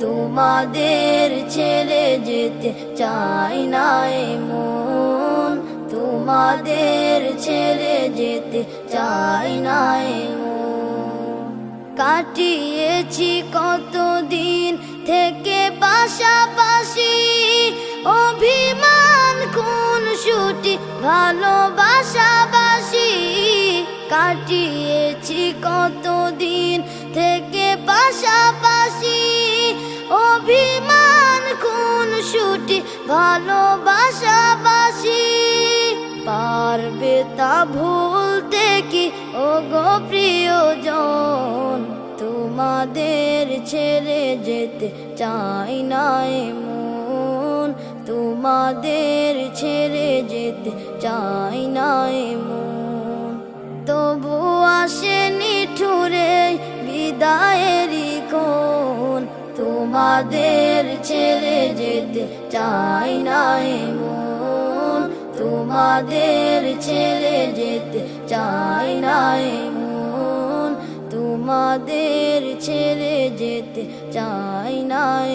তোমাদের ছেড়ে যেতে চাই নাই মন তোমাদের ছেড়ে যেতে চাই নাই কাটিয়েছি কতদিন থেকে পাশাপাশি। অভিমান কোন ছুটি ভালোবাসাবাসি। কাটিয়েছি কতদিন থেকে অভিমান কোন ছুটি ভালোবাসাবাসি? পারবে তা ভুলতে কি? ও গো প্রিয়জন, তোমাদের ছেড়ে যেতে চাই নাই মন তোমাদের ছেড়ে যেতে চাই নাই মন তোমাদের ছেড়ে যেতে চাই নাই মন। তোমাদের ছেড়ে যেতে চাই নাই মন। তোমাদের ছেড়ে যেতে চাই নাই